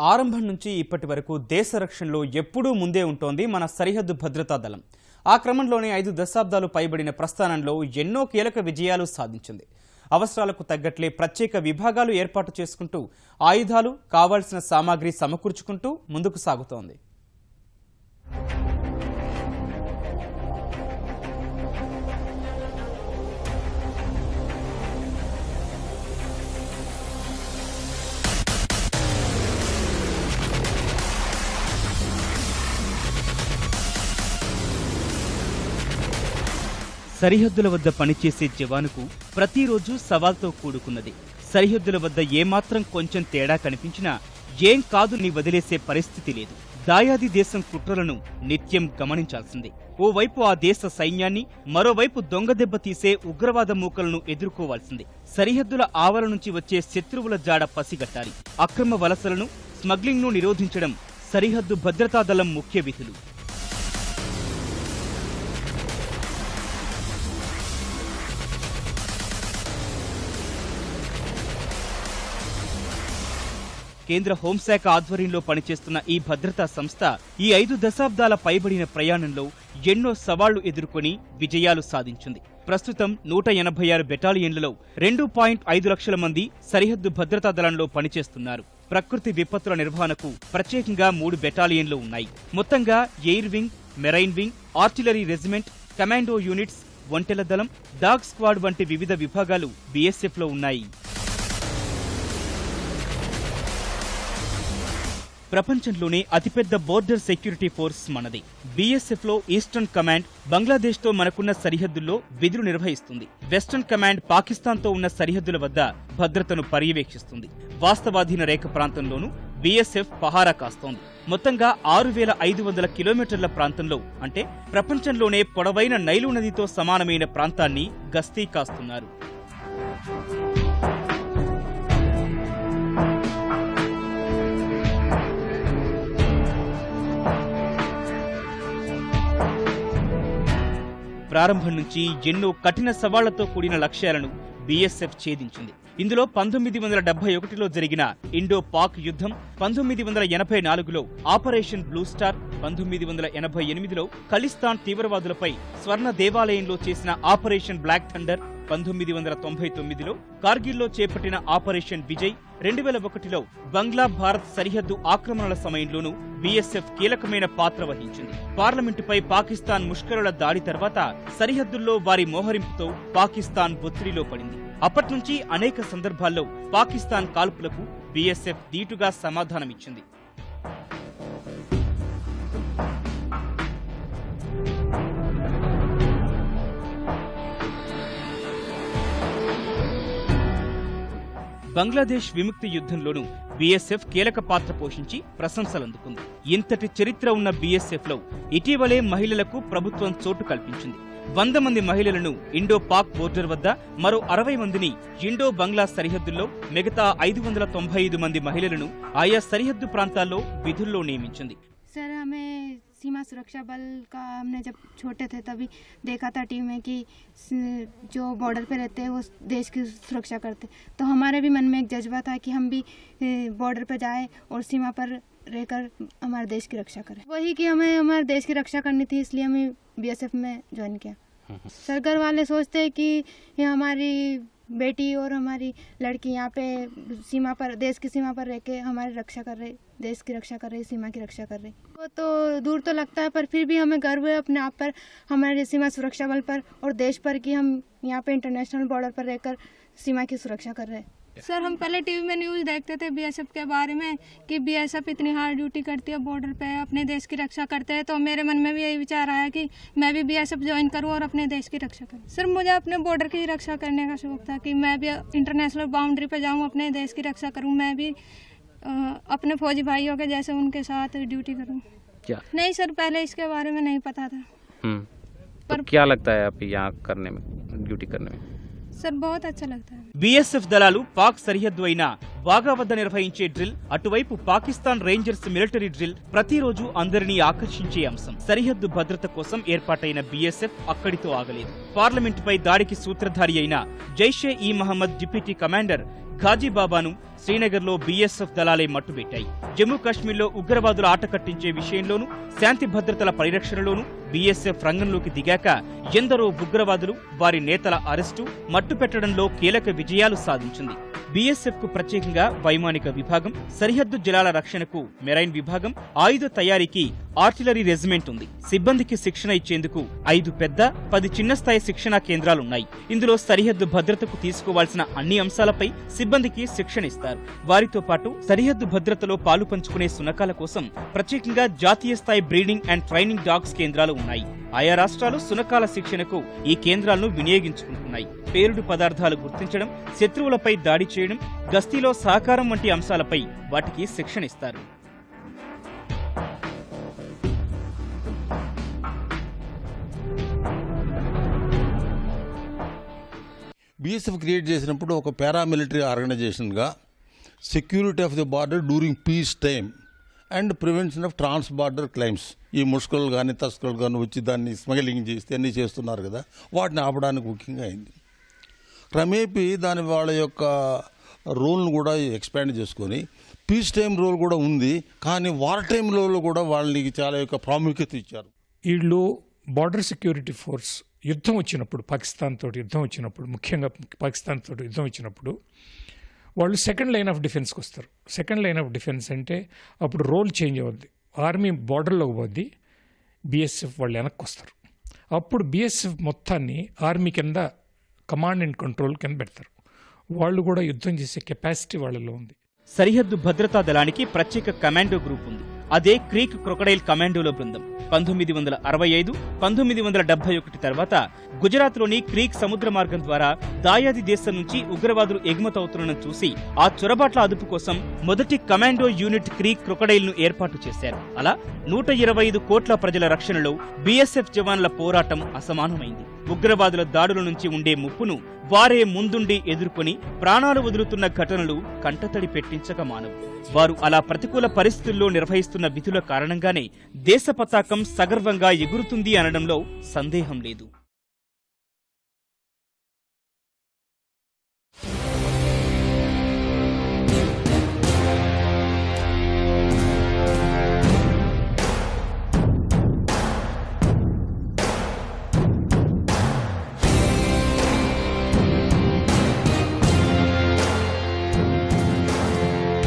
ఆరంభం నుంచి ఇప్పటి వరకు దేశ రక్షణలో ఎప్పుడూ ముందే ఉంటోంది మన సరిహద్దు భద్రతా దళం. ఆ క్రమంలోనే ఐదు దశాబ్దాలు పైబడిన ప్రస్థానంలో ఎన్నో కీలక విజయాలు సాధించింది. అవసరాలకు తగ్గట్లే ప్రత్యేక విభాగాలు ఏర్పాటు చేసుకుంటూ ఆయుధాలు కావాల్సిన సామాగ్రి సమకూర్చుకుంటూ ముందుకు సాగుతోంది. సరిహద్దుల వద్ద పనిచేసే జవానుకు ప్రతిరోజు సవాల్తో కూడుకున్నది. సరిహద్దుల వద్ద ఏమాత్రం కొంచెం తేడా కనిపించినా ఏం కాదు నీ వదిలేసే పరిస్థితి లేదు. దాయాది దేశం కుట్రలను నిత్యం గమనించాల్సిందే. ఓవైపు ఆ దేశ సైన్యాన్ని మరోవైపు దొంగదెబ్బ తీసే ఉగ్రవాద మూకలను ఎదుర్కోవాల్సిందే. సరిహద్దుల ఆవల నుంచి వచ్చే శత్రువుల జాడ పసిగట్టాలి. అక్రమ వలసలను స్మగ్లింగ్ను నిరోధించడం సరిహద్దు భద్రతా దళం ముఖ్య విధులు. కేంద్ర హోంశాఖ ఆధ్వర్యంలో పనిచేస్తున్న ఈ భద్రతా సంస్థ ఈ ఐదు దశాబ్దాల పైబడిన ప్రయాణంలో ఎన్నో సవాళ్ళు ఎదుర్కొని విజయాలు సాధించింది. ప్రస్తుతం నూట ఎనభై ఆరు బెటాలియన్లలో రెండు పాయింట్ ఐదు లక్షల మంది సరిహద్దు భద్రతా దళంలో పనిచేస్తున్నారు. ప్రకృతి విపత్తుల నిర్వహణకు ప్రత్యేకంగా మూడు బెటాలియన్లు ఉన్నాయి. మొత్తంగా air wing marine wing artillery regiment commando units ఒంటెల దళం డాగ్ స్క్వాడ్ వంటి వివిధ విభాగాలు బీఎస్ఎఫ్లో ఉన్నాయి. ప్రపంచంలోనే అతిపెద్ద బోర్డర్ సెక్యూరిటీ ఫోర్స్ మనది. బీఎస్ఎఫ్లో ఈస్టర్న్ కమాండ్ బంగ్లాదేశ్తో మనకున్న సరిహద్దుల్లో విధులు నిర్వహిస్తుంది. వెస్టర్న్ కమాండ్ పాకిస్తాన్తో ఉన్న సరిహద్దుల వద్ద భద్రతను పర్యవేక్షిస్తుంది. వాస్తవాధీన రేఖ ప్రాంతంలోనూ బీఎస్ఎఫ్ పహారా కాస్తోంది. మొత్తంగా ఆరు వేల ఐదు వందల కిలోమీటర్ల ప్రాంతంలో అంటే ప్రపంచంలోనే పొడవైన నైలు నదితో సమానమైన ప్రాంతాన్ని గస్తీ కాస్తున్నారు. ప్రారంభం నుంచి ఎన్నో కఠిన సవాళ్ళతో కూడిన లక్ష్యాలను బీఎస్ఎఫ్ ఛేదించింది. ఇందులో పంతొమ్మిది వందల డెబ్బై ఒకటిలో జరిగిన ఇండో పాక్ యుద్ధం పంతొమ్మిది వందల ఎనభై నాలుగులో ఆపరేషన్ బ్లూ స్టార్ పంతొమ్మిది వందల ఎనభై ఎనిమిదిలో ఖలిస్తాన్ తీవ్రవాదులపై స్వర్ణ దేవాలయంలో చేసిన ఆపరేషన్ బ్లాక్ థండర్ పంతొమ్మిది వందల తొంభై తొమ్మిదిలో కార్గిల్లో చేపట్టిన ఆపరేషన్ విజయ్ రెండు వేల ఒకటిలో బంగ్లా భారత్ సరిహద్దు ఆక్రమణల సమయంలోనూ బీఎస్ఎఫ్ కీలకమైన పాత్ర వహించింది. పార్లమెంటుపై పాకిస్తాన్ ముష్కరుల దాడి తర్వాత సరిహద్దుల్లో వారి మోహరింపుతో పాకిస్తాన్ ఒత్తిడిలో పడింది. అప్పటి నుంచి అనేక సందర్భాల్లో పాకిస్తాన్ కాల్పులకు బీఎస్ఎఫ్ ధీటుగా సమాధానమిచ్చింది. బంగ్లాదేశ్ విముక్తి యుద్ధంలోనూ బీఎస్ఎఫ్ కీలక పాత్ర పోషించి ప్రశంసలందుకుంది. ఇంతటి చరిత్ర ఉన్న బీఎస్ఎఫ్లో ఇటీవలే మహిళలకు ప్రభుత్వం చోటు కల్పించింది. వంద మంది మహిళలను ఇండో పాక్ బోర్డర్ వద్ద మరో అరవై మందిని ఇండో బంగ్లా సరిహద్దుల్లో మిగతా ఐదు వందల తొంభై ఐదు మంది మహిళలను ఆయా సరిహద్దు ప్రాంతాల్లో విధుల్లో నియమించింది. सीमा सुरक्षा बल का हमने जब छोटे थे तभी देखा था टीम में कि जो बॉर्डर पे रहते हैं वो देश की सुरक्षा करते तो हमारे भी मन में एक जज्बा था कि हम भी बॉर्डर पर जाएँ और सीमा पर रहकर हमारे देश की रक्षा करें। वही कि हमें हमारे देश की रक्षा करनी थी, इसलिए हमें बीएसएफ में ज्वाइन किया। सर घर वाले सोचते हैं कि ये हमारी बेटी और हमारी लड़की यहाँ पे सीमा पर, देश की सीमा पर रह के हमारी रक्षा कर रही, देश की रक्षा कर रही, सीमा की रक्षा कर रही। वो तो दूर तो लगता है, पर फिर भी हमें गर्व है अपने आप पर, हमारे सीमा सुरक्षा बल पर और देश पर कि हम यहाँ पे इंटरनेशनल बॉर्डर पर रहकर सीमा की सुरक्षा कर रहे हैं। सर हम पहले टीवी में न्यूज़ देखते थे बीएसएफ के बारे में कि बीएसएफ इतनी हार्ड ड्यूटी करती है बॉर्डर पे अपने देश की रक्षा करते हैं। तो मेरे मन में भी यही विचार आया कि मैं भी बीएसएफ ज्वाइन करूँ और अपने देश की रक्षा करूँ। सर मुझे अपने बॉर्डर की रक्षा करने का शौक था कि मैं भी इंटरनेशनल बाउंड्री पे जाऊँ अपने देश की रक्षा करूँ मैं भी अपने फौजी भाइयों के जैसे उनके साथ ड्यूटी करूँ। क्या? नहीं सर पहले इसके बारे में नहीं पता था। हम्म। तो पर- क्या लगता है आप यहाँ करने में ड्यूटी करने में? सर बहुत अच्छा लगता है। एफ़ दलालू पाक सरहद्दైన వాగా వద్ద నిర్వహించే డ్రిల్ అటువైపు పాకిస్తాన్ రేంజర్స్ మిలిటరీ డ్రిల్ ప్రతిరోజు అందరినీ ఆకర్షించే అంశం. సరిహద్దు భద్రత కోసం ఏర్పాటైన బీఎస్ఎఫ్ అక్కడితో ఆగలేదు. పార్లమెంటుపై దాడికి సూత్రధారి అయిన జైషే ఈ మహమ్మద్ డిప్యూటీ కమాండర్ ఘాజీబాబాను శ్రీనగర్లో బీఎస్ఎఫ్ దళాలే మట్టుబెట్టాయి. జమ్మూ కాశ్మీర్లో ఉగ్రవాదుల ఆట కట్టించే విషయంలోనూ శాంతి భద్రతల పరిరక్షణలోనూ బీఎస్ఎఫ్ రంగంలోకి దిగాక ఎందరో ఉగ్రవాదులు వారి నేతల అరెస్టు మట్టుపెట్టడంలో కీలక విజయాలు సాధించింది. బీఎస్ఎఫ్కు ప్రత్యేకంగా వైమానిక విభాగం సరిహద్దు జలాల రక్షణకు మెరైన్ విభాగం ఆయుధ తయారీకి ఆర్టిలరీ రెజిమెంట్ ఉంది. సిబ్బందికి శిక్షణ ఇచ్చేందుకు ఐదు పెద్ద పది చిన్న స్థాయి శిక్షణా కేంద్రాలున్నాయి. ఇందులో సరిహద్దు భద్రతకు తీసుకోవాల్సిన అన్ని అంశాలపై సిబ్బందికి శిక్షణ ఇస్తారు. వారితో పాటు సరిహద్దు భద్రతలో పాలు పంచుకునే సునకాల కోసం ప్రత్యేకంగా జాతీయ స్థాయి బ్రీడింగ్ అండ్ ట్రైనింగ్ డాగ్స్ కేంద్రాలు ఉన్నాయి. ఆయా రాష్ట్రాలు సునకాల శిక్షణకు ఈ కేంద్రాలను వినియోగించుకుంటున్నాయి. పేలుడు పదార్థాలు గుర్తించడం శత్రువులపై దాడి చేయడం గస్తీలో సహకారం వంటి అంశాలపై వాటికి శిక్షణ ఇస్తారు. బీఎస్ఎఫ్ క్రియేట్ చేసినప్పుడు ఒక paramilitary ఆర్గనైజేషన్గా security of the border during peace time and prevention of trans border crimes. ఈ ముష్కలు కానీ తస్కలు కానీ వచ్చి దాన్ని స్మగ్లింగ్ చేస్తే అన్నీ చేస్తున్నారు కదా వాటిని ఆపడానికి ముఖ్యంగా అయింది. క్రమేపీ దాని వాళ్ళ యొక్క రోల్ను కూడా ఎక్స్పాండ్ చేసుకొని పీస్ టైం రోల్ కూడా ఉంది కానీ వార్ టైం రోల్ కూడా వాళ్ళకి చాలా యొక్క ప్రాముఖ్యత ఇచ్చారు. వీళ్ళు బార్డర్ సెక్యూరిటీ ఫోర్స్ యుద్ధం వచ్చినప్పుడు పాకిస్తాన్ తోటి యుద్ధం వచ్చినప్పుడు ముఖ్యంగా పాకిస్తాన్ తోటి యుద్ధం వచ్చినప్పుడు వాళ్ళు సెకండ్ లైన్ ఆఫ్ డిఫెన్స్కి వస్తారు. సెకండ్ లైన్ ఆఫ్ డిఫెన్స్ అంటే అప్పుడు రోల్ చేంజ్ అవుద్ది. ఆర్మీ బార్డర్లోకి పోద్ది బీఎస్ఎఫ్ వాళ్ళు వెనక్కి వస్తారు. అప్పుడు బీఎస్ఎఫ్ మొత్తాన్ని ఆర్మీ కింద కమాండ్ అండ్ కంట్రోల్ కింద పెడతారు. వాళ్ళు కూడా యుద్ధం చేసే కెపాసిటీ వాళ్ళలో ఉంది. సరిహద్దు భద్రతా దళానికి ప్రత్యేక కమాండో గ్రూప్ ఉంది. అదే క్రీక్ క్రొకడైల్ కమాండోల బృందం. పంతొమ్మిది వందల అరవై ఐదు పంతొమ్మిది వందల డెబ్బై ఒకటి తర్వాత గుజరాత్లోని క్రీక్ సముద్ర మార్గం ద్వారా దాయాది దేశం నుంచి ఉగ్రవాదులు ఎగుమతవుతున్న చూసి ఆ చొరబాట్ల అదుపు కోసం మొదటి కమాండో యూనిట్ క్రీక్ క్రొకడైల్ను ఏర్పాటు చేశారు. అలా నూట ఇరవై ఐదు కోట్ల ప్రజల రక్షణలో బీఎస్ఎఫ్ జవాన్ల పోరాటం అసమానమైంది. ఉగ్రవాదుల దాడుల నుంచి ఉండే ముప్పును వారే ముందుండి ఎదుర్కొని ప్రాణాలు వదులుతున్న ఘటనలు కంటతడి పెట్టించక మానవు. వారు అలా ప్రతికూల పరిస్థితుల్లో నిర్వహిస్తున్న విధుల కారణంగానే దేశ పతాకం సగర్వంగా ఎగురుతుంది అనడంలో సందేహం లేదు.